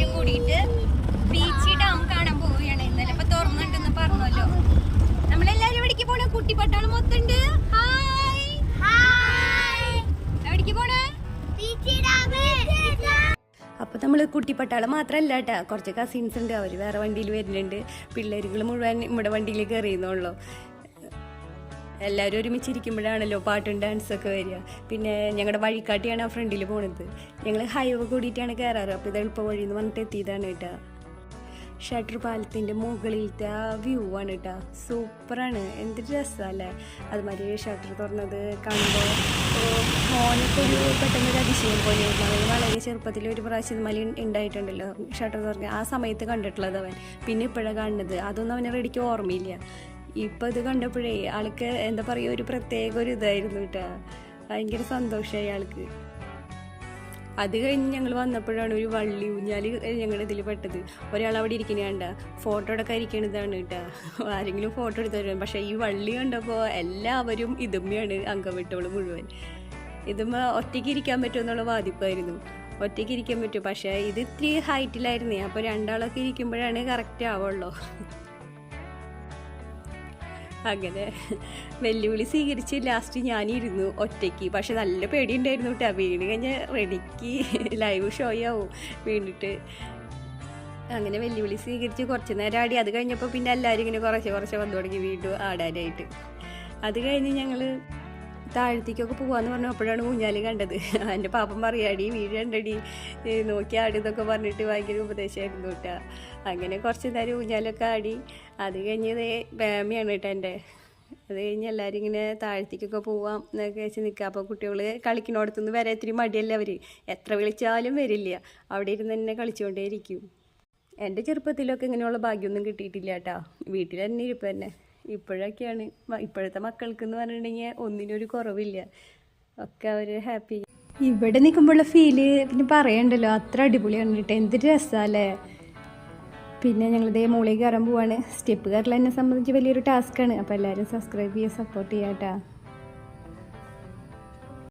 എല്ലാരും കൂടിയിട്ട് beach dam കാണാൻ പോവുകയാണ്. ഇന്നലെ ഇപ്പൊ തുറന്നിട്ടെന്ന് പറഞ്ഞല്ലോ. നമ്മളെല്ലാരും എവിടേക്ക് പോണ? കുട്ടിപ്പട്ടാളം മൊത്തണ്ട് ഹായ് എവിടേക്ക് പോണേ? അപ്പൊ നമ്മൾ കുട്ടിപ്പട്ടാളം മാത്രല്ല കേട്ടാ. കുറച്ച് കസിൻസ് ഉണ്ട്. അവർ വേറെ വണ്ടിയിൽ വരുന്നുണ്ട്. പിള്ളേരുകൾ മുഴുവൻ നമ്മുടെ വണ്ടിയിൽ കയറിയെന്നുള്ളൂ എല്ലാവരും ഒരുമിച്ചിരിക്കുമ്പോഴാണല്ലോ പാട്ടും ഡാൻസൊക്കെ വരിക. പിന്നെ ഞങ്ങളുടെ വഴിക്കാട്ടിയാണ് ആ ഫ്രണ്ടിൽ പോണത്. ഞങ്ങൾ ഹൈവേ കൂടിയിട്ടാണ് കയറാറ് അപ്പോൾ ഇത് എളുപ്പ വഴി എന്ന് പറഞ്ഞിട്ട് എത്തിയതാണ് കേട്ടോ. ഷട്ടർ പാലത്തിന്റെ മുകളിലത്തെ ആ വ്യൂ ആണ് കേട്ടോ. സൂപ്പറാണ്. എന്തൊരു രസമല്ലേ അതുമാതിരി ഷട്ടർ തുറന്നത് കാണുമ്പോൾ മോനൊക്കെ ഒരു പെട്ടെന്ന് ഒരു അതിശയം പോലെയായിരുന്നു അവൻ വളരെ ചെറുപ്പത്തിൽ ഒരു പ്രാവശ്യം ഇതുമാതിരി ഉണ്ടായിട്ടുണ്ടല്ലോ. ഷട്ടർ തുറക്കുക ആ സമയത്ത് കണ്ടിട്ടുള്ളത് അവൻ. പിന്നെ ഇപ്പോഴാണ് കാണുന്നത്. അതൊന്നും അവനെ റെഡിക്ക് ഓർമ്മയില്ല. ഇപ്പം ഇത് കണ്ടപ്പോഴേ ആൾക്ക് എന്താ പറയുക ഒരു പ്രത്യേക ഒരു ഇതായിരുന്നു കേട്ടോ. ഭയങ്കര സന്തോഷമായി ആൾക്ക്. അത് കഴിഞ്ഞ് ഞങ്ങൾ വന്നപ്പോഴാണ് ഒരു വള്ളി ഊഞ്ഞാൽ ഞങ്ങളുടെ ഇതിൽ പെട്ടത്. ഒരാൾ അവിടെ ഇരിക്കുന്ന കണ്ട. ഫോട്ടോ എടുക്കാൻ ഇരിക്കണതാണ് കേട്ടോ. ആരെങ്കിലും ഫോട്ടോ എടുത്തു തരും പക്ഷേ ഈ വള്ളി കണ്ടപ്പോൾ എല്ലാവരും ഇതുമ്മയാണ് അംഗം വിട്ടോൾ മുഴുവൻ. ഇതുമ്മ ഒറ്റയ്ക്ക് ഇരിക്കാൻ പറ്റുമെന്നുള്ള വാദിപ്പായിരുന്നു. ഒറ്റയ്ക്ക് ഇരിക്കാൻ പറ്റും പക്ഷേ ഇത് ഇത്തിരി ഹൈറ്റിലായിരുന്നേ. അപ്പോൾ രണ്ടാളൊക്കെ ഇരിക്കുമ്പോഴാണ് കറക്റ്റ് ആവുള്ളൂ. അങ്ങനെ വെല്ലുവിളി സ്വീകരിച്ച് ലാസ്റ്റ് ഞാനിരുന്നു ഒറ്റയ്ക്ക്. പക്ഷെ നല്ല പേടിയുണ്ടായിരുന്നു കേട്ടോ വീണ് കഴിഞ്ഞാൽ റെഡിക്ക് ലൈവ് ഷോ ആവും. വീണിട്ട് അങ്ങനെ വെല്ലുവിളി സ്വീകരിച്ച് കുറച്ച് നേരം ആടി. അത് കഴിഞ്ഞപ്പോൾ പിന്നെ എല്ലാവരും ഇങ്ങനെ കുറച്ച് കുറച്ച് വന്നു തുടങ്ങി വീണ്ടും ആടാനായിട്ട്. അത് കഴിഞ്ഞ് ഞങ്ങൾ താഴത്തേക്കൊക്കെ പറഞ്ഞു പറഞ്ഞപ്പോഴാണ് ഊഞ്ഞാലി കണ്ടത്. എന്റെ പാപ്പം പറയാടി വീഴണ്ടടി നോക്കി ആടി എന്നൊക്കെ പറഞ്ഞിട്ട് ഭയങ്കര ഉപദേശമായിരുന്നു കേട്ടോ അങ്ങനെ കുറച്ച് നേരം ഊഞ്ഞാലൊക്കെ ആടി. അത് കഴിഞ്ഞത് ബാമിയാണ് കേട്ടോ എന്റെ അത് കഴിഞ്ഞ് എല്ലാവരും ഇങ്ങനെ താഴത്തേക്കൊക്കെ പോവാം എന്നൊക്കെ വെച്ച് നിൽക്കുക അപ്പോൾ കുട്ടികൾ കളിക്കണോടത്തുനിന്ന് വരെ ഇത്തിരി മടിയല്ലേ അവർ എത്ര വിളിച്ചാലും വരില്ല. അവിടെ ഇരുന്ന് തന്നെ കളിച്ചുകൊണ്ടേയിരിക്കും എന്റെ ചെറുപ്പത്തിലൊക്കെ ഇങ്ങനെയുള്ള ഭാഗ്യമൊന്നും കിട്ടിയിട്ടില്ല കേട്ടോ വീട്ടിൽ തന്നെ ഇരിപ്പ് തന്നെ. ഇപ്പോഴൊക്കെയാണ്. ഇപ്പോഴത്തെ മക്കൾക്ക് എന്ന് പറഞ്ഞിട്ടുണ്ടെങ്കിൽ ഒന്നിനൊരു കുറവില്ല. ഒക്കെ അവർ ഹാപ്പി ഇവിടെ നിൽക്കുമ്പോഴുള്ള ഫീൽ പിന്നെ പറയണ്ടല്ലോ അത്ര അടിപൊളിയാണ് കേട്ടോ. എന്ത് രസമല്ലേ പിന്നെ ഞങ്ങളിതേ മുകളിൽ കയറാൻ പോവാണ്. സ്റ്റെപ്പ് കയറൽ എന്നെ സംബന്ധിച്ച് വലിയൊരു ടാസ്ക്കാണ് അപ്പോൾ എല്ലാവരും സബ്സ്ക്രൈബ് ചെയ്യുക സപ്പോർട്ട് ചെയ്യാം കേട്ടോ.